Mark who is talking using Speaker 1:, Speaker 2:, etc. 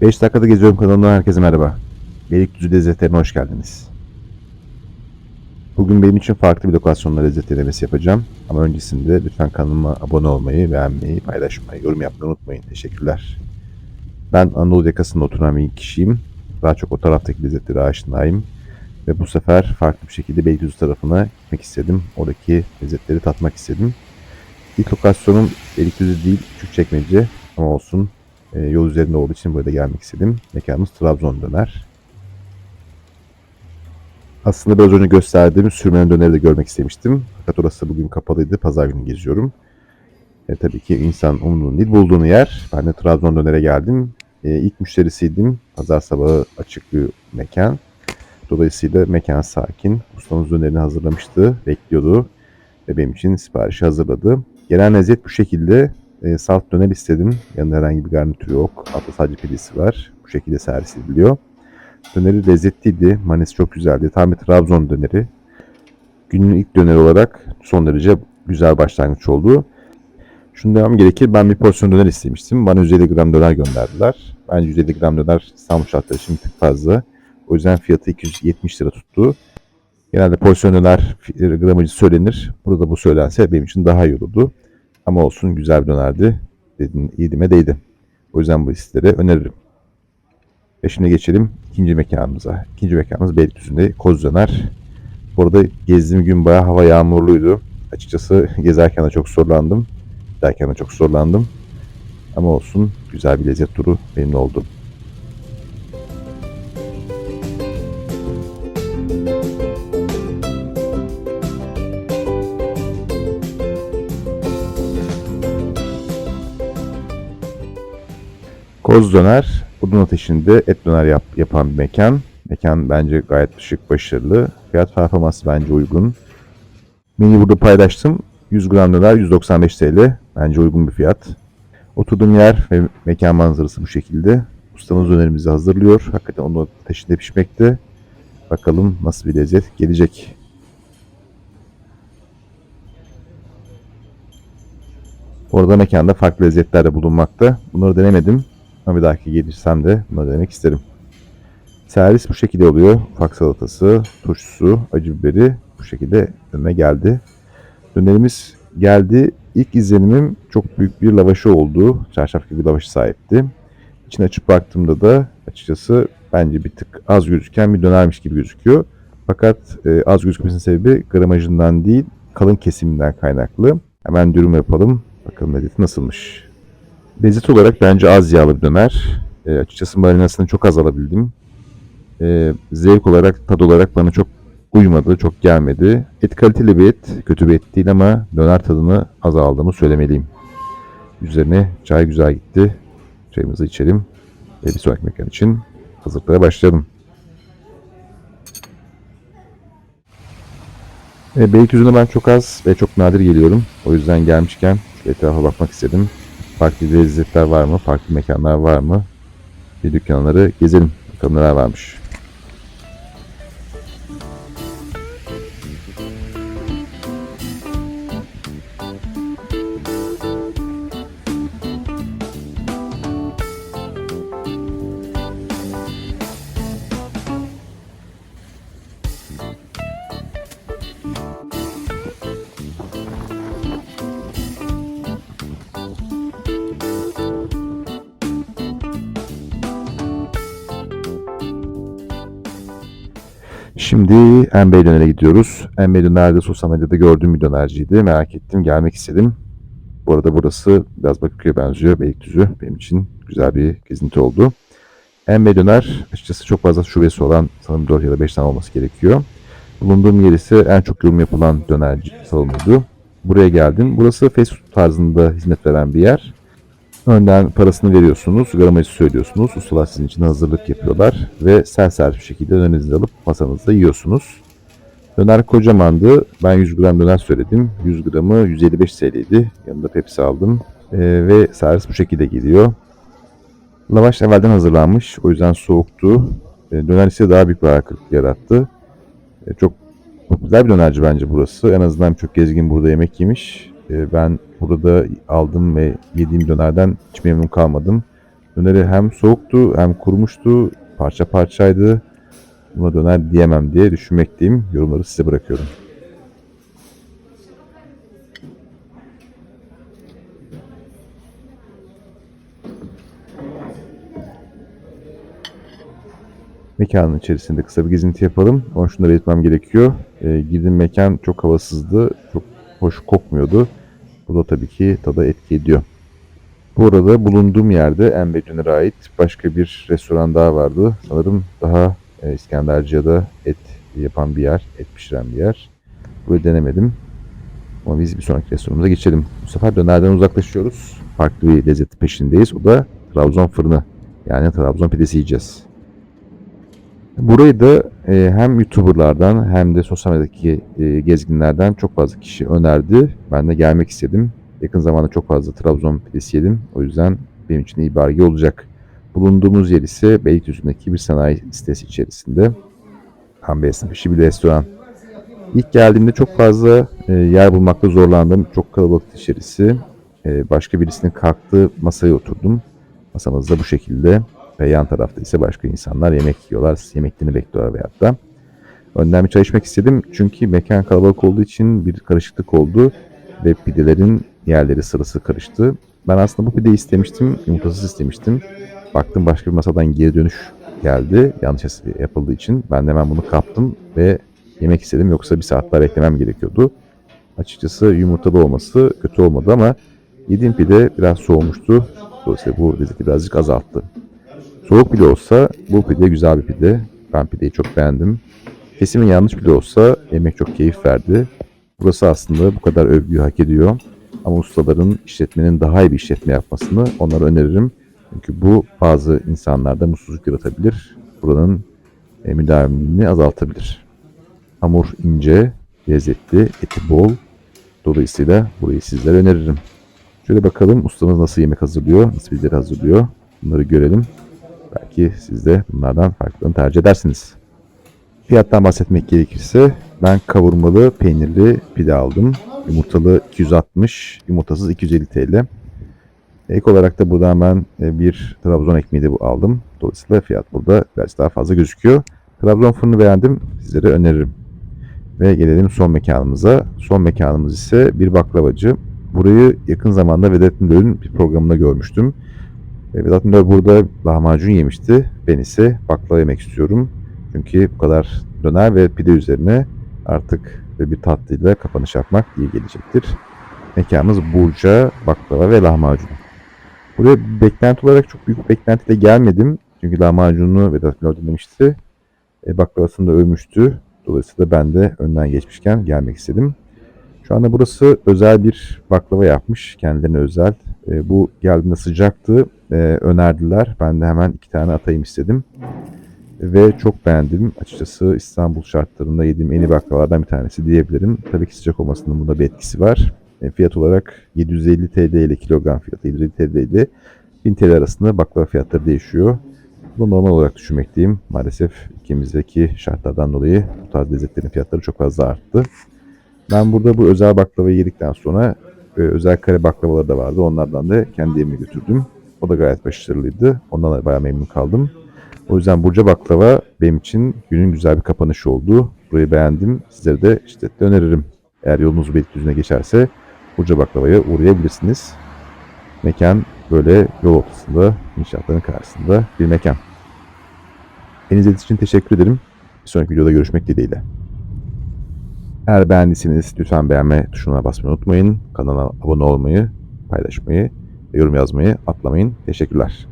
Speaker 1: 5 dakikada geziyorum kanalından herkese merhaba. Beylikdüzü lezzetlerine hoş geldiniz. Bugün benim için farklı bir lokasyonda lezzet denemesi yapacağım. Ama öncesinde lütfen kanalıma abone olmayı, beğenmeyi, paylaşmayı, yorum yapmayı unutmayın. Teşekkürler. Ben Anadolu yakasında oturan bir kişiyim. Daha çok o taraftaki lezzetlere aşinayım. Ve bu sefer farklı bir şekilde Beylikdüzü tarafına gitmek istedim. Oradaki lezzetleri tatmak istedim. İlk lokasyonum Beylikdüzü değil, Küçükçekmece ama olsun e, yol üzerinde olduğu için burada gelmek istedim. Mekanımız Trabzon Döner. Aslında biraz önce gösterdiğim sürmenen döneri de görmek istemiştim. Fakat orası bugün kapalıydı. Pazar günü geziyorum. E, tabii ki insan umduğunu değil bulduğunu yer. Ben de Trabzon Döner'e geldim. E, ilk müşterisiydim. Pazar sabahı açık bir mekan. Dolayısıyla mekan sakin. Ustamız dönerini hazırlamıştı. Bekliyordu. Ve benim için siparişi hazırladı. Genel lezzet bu şekilde. E, salt döner istedim. Yanında herhangi bir garnitür yok. Altta sadece pidesi var. Bu şekilde servis ediliyor. Döneri lezzetliydi. Manesi çok güzeldi. Tam bir Trabzon döneri. Günün ilk döneri olarak son derece güzel başlangıç oldu. Şunu demem gerekir. Ben bir porsiyon döner istemiştim. Bana 150 gram döner gönderdiler. Bence 150 gram döner İstanbul şartları için tık fazla. O yüzden fiyatı 270 lira tuttu. Genelde porsiyon döner gramajı söylenir. Burada bu söylense benim için daha iyi olurdu. Ama olsun güzel bir dönerdi. Dedim, iyidime değdi. O yüzden bu listelere öneririm. Ve şimdi geçelim ikinci mekanımıza. İkinci mekanımız Beylikdüzü'nde Koz Döner. Bu arada gezdiğim gün bayağı hava yağmurluydu. Açıkçası gezerken de çok zorlandım. Giderken de çok zorlandım. Ama olsun güzel bir lezzet turu benimle oldu. Koz Döner, odun ateşinde et döner yap, yapan bir mekan. Mekan bence gayet şık, başarılı. Fiyat performansı bence uygun. Menüyü burada paylaştım. 100 gram döner 195 TL. Bence uygun bir fiyat. Oturduğum yer ve mekan manzarası bu şekilde. Ustamız dönerimizi hazırlıyor. Hakikaten onu ateşinde pişmekte. Bakalım nasıl bir lezzet gelecek. Orada mekanda farklı lezzetler de bulunmakta. Bunları denemedim. Ama bir dahaki gelirsem de bunları denemek isterim. Servis bu şekilde oluyor. Ufak salatası, turşusu, acı biberi bu şekilde önüme geldi. Dönerimiz geldi. İlk izlenimim çok büyük bir lavaşı oldu. Çarşaf gibi lavaşı sahipti. İçine açıp baktığımda da açıkçası bence bir tık az gözüken bir dönermiş gibi gözüküyor. Fakat e, az gözükmesinin sebebi gramajından değil kalın kesiminden kaynaklı. Hemen dürüm yapalım. Bakalım lezzeti nasılmış. Lezzet olarak bence az yağlı bir döner. E, açıkçası marinasını çok az alabildim. E, zevk olarak, tad olarak bana çok uymadı, çok gelmedi. Et kaliteli bir et, kötü bir et değil ama döner tadını az aldığımı söylemeliyim. Üzerine çay güzel gitti. Çayımızı içelim ve bir sonraki mekan için hazırlıklara başlayalım. E, Beylikdüzü'ne ben çok az ve çok nadir geliyorum. O yüzden gelmişken etrafa bakmak istedim. Farklı lezzetler var mı? Farklı mekanlar var mı? Bir dükkanları gezelim. Bakalım neler varmış. Şimdi Enbey Döner'e gidiyoruz. Enbey Döner'de sosyal medyada gördüğüm bir dönerciydi. Merak ettim, gelmek istedim. Bu arada burası biraz Bakırköy'e benziyor. Beylikdüzü benim için güzel bir gezinti oldu. Enbey Döner açıkçası çok fazla şubesi olan sanırım 4 ya da 5 tane olması gerekiyor. Bulunduğum yer ise en çok yorum yapılan dönerci salonuydu. Buraya geldim. Burası fast food tarzında hizmet veren bir yer. Önden parasını veriyorsunuz, gramajı söylüyorsunuz. Ustalar sizin için hazırlık yapıyorlar ve sen servis bir şekilde dönerinizi alıp masanızda yiyorsunuz. Döner kocamandı. Ben 100 gram döner söyledim. 100 gramı 155 TL'ydi. Yanında Pepsi aldım. Ee, ve servis bu şekilde geliyor. Lavaş evvelden hazırlanmış. O yüzden soğuktu. Ee, döner ise daha büyük bir hayal kırıklığı yarattı. Ee, çok popüler bir dönerci bence burası. En azından çok gezgin burada yemek yemiş. Ee, ben burada aldım ve yediğim dönerden hiç memnun kalmadım. döneri hem soğuktu hem kurumuştu. Parça parçaydı. Buna döner diyemem diye düşünmekteyim. Yorumları size bırakıyorum. Mekanın içerisinde kısa bir gezinti yapalım. Ama şunları belirtmem gerekiyor. E, girdiğim mekan çok havasızdı. Çok hoş kokmuyordu. Bu da tabii ki tada etki ediyor. Bu arada bulunduğum yerde Embe Döner'e ait başka bir restoran daha vardı. Sanırım daha e, İskendercia'da et yapan bir yer, et pişiren bir yer. Burayı denemedim. Ama biz bir sonraki restoranımıza geçelim. Bu sefer dönerden uzaklaşıyoruz. Farklı bir lezzeti peşindeyiz. O da Trabzon fırını. Yani Trabzon pidesi yiyeceğiz. Burayı da e, hem YouTuber'lardan hem de sosyal medyadaki e, gezginlerden çok fazla kişi önerdi. Ben de gelmek istedim. Yakın zamanda çok fazla Trabzon pidesi yedim. O yüzden benim için iyi bir arge olacak. Bulunduğumuz yer ise Beylikdüzü'ndeki bir sanayi sitesi içerisinde. Tam bir esnaf işi bir restoran. İlk geldiğimde çok fazla e, yer bulmakta zorlandım. Çok kalabalık içerisi. E, başka birisinin kalktığı masaya oturdum. Masamız da bu şekilde. Ve yan tarafta ise başka insanlar yemek yiyorlar. Yemeklerini bekliyorlar veyahut da. Önden bir çay içmek istedim. Çünkü mekan kalabalık olduğu için bir karışıklık oldu. Ve pidelerin yerleri sırası karıştı. Ben aslında bu pideyi istemiştim. Yumurtasız istemiştim. Baktım başka bir masadan geri dönüş geldi. Yanlış yapıldığı için. Ben de hemen bunu kaptım ve yemek istedim. Yoksa bir saat daha beklemem gerekiyordu. Açıkçası yumurtalı olması kötü olmadı ama yediğim pide biraz soğumuştu. Dolayısıyla bu lezzeti birazcık azalttı. Soğuk bile olsa bu pide güzel bir pide. Ben pideyi çok beğendim. Kesimin yanlış bile olsa yemek çok keyif verdi. Burası aslında bu kadar övgüyü hak ediyor. Ama ustaların işletmenin daha iyi bir işletme yapmasını onlara öneririm. Çünkü bu bazı insanlarda mutsuzluk yaratabilir. Buranın e, müdavimliğini azaltabilir. Hamur ince, lezzetli, eti bol. Dolayısıyla burayı sizlere öneririm. Şöyle bakalım ustamız nasıl yemek hazırlıyor, nasıl bilgileri hazırlıyor. Bunları görelim. Belki siz de bunlardan farklarını tercih edersiniz. Fiyattan bahsetmek gerekirse ben kavurmalı peynirli pide aldım. Yumurtalı 260, yumurtasız 250 TL. Ek olarak da buradan ben e, bir Trabzon ekmeği de aldım. Dolayısıyla fiyat burada biraz daha fazla gözüküyor. Trabzon fırını beğendim. Sizlere öneririm. Ve gelelim son mekanımıza. Son mekanımız ise bir baklavacı. Burayı yakın zamanda Vedat Milor'un bir programında görmüştüm. E, Vedat Milor burada lahmacun yemişti. Ben ise baklava yemek istiyorum. Çünkü bu kadar döner ve pide üzerine artık bir tatlıyla kapanış yapmak iyi gelecektir. Mekanımız Burca, baklava ve lahmacun. Buraya beklenti olarak çok büyük beklentiyle gelmedim. Çünkü lahmacununu Vedat Milor denemişti. E, baklavasını da övmüştü. Dolayısıyla ben de önden geçmişken gelmek istedim. Şu anda burası özel bir baklava yapmış. Kendilerine özel. E, bu geldiğinde sıcaktı. E, önerdiler. Ben de hemen iki tane atayım istedim. Ve çok beğendim. Açıkçası İstanbul şartlarında yediğim en iyi baklavalardan bir tanesi diyebilirim. Tabii ki sıcak olmasının bunda bir etkisi var. E, fiyat olarak 750 TL ile kilogram fiyatı 750 TL ile 1000 TL arasında baklava fiyatları değişiyor. Bu normal olarak düşünmekteyim. Maalesef ülkemizdeki şartlardan dolayı bu tarz lezzetlerin fiyatları çok fazla arttı. Ben burada bu özel baklavayı yedikten sonra e, özel kare baklavaları da vardı. Onlardan da kendi evime götürdüm. O da gayet başarılıydı. Ondan da bayağı memnun kaldım. O yüzden Burca Baklava benim için günün güzel bir kapanışı oldu. Burayı beğendim. Sizlere de şiddetle öneririm. Eğer yolunuz Beylikdüzü'ne geçerse Burca Baklava'ya uğrayabilirsiniz. Mekan böyle yol ortasında, inşaatların karşısında bir mekan. İzlediğiniz için teşekkür ederim. Bir sonraki videoda görüşmek dileğiyle. Eğer beğendiyseniz lütfen beğenme tuşuna basmayı unutmayın. Kanala abone olmayı, paylaşmayı ve yorum yazmayı atlamayın. Teşekkürler.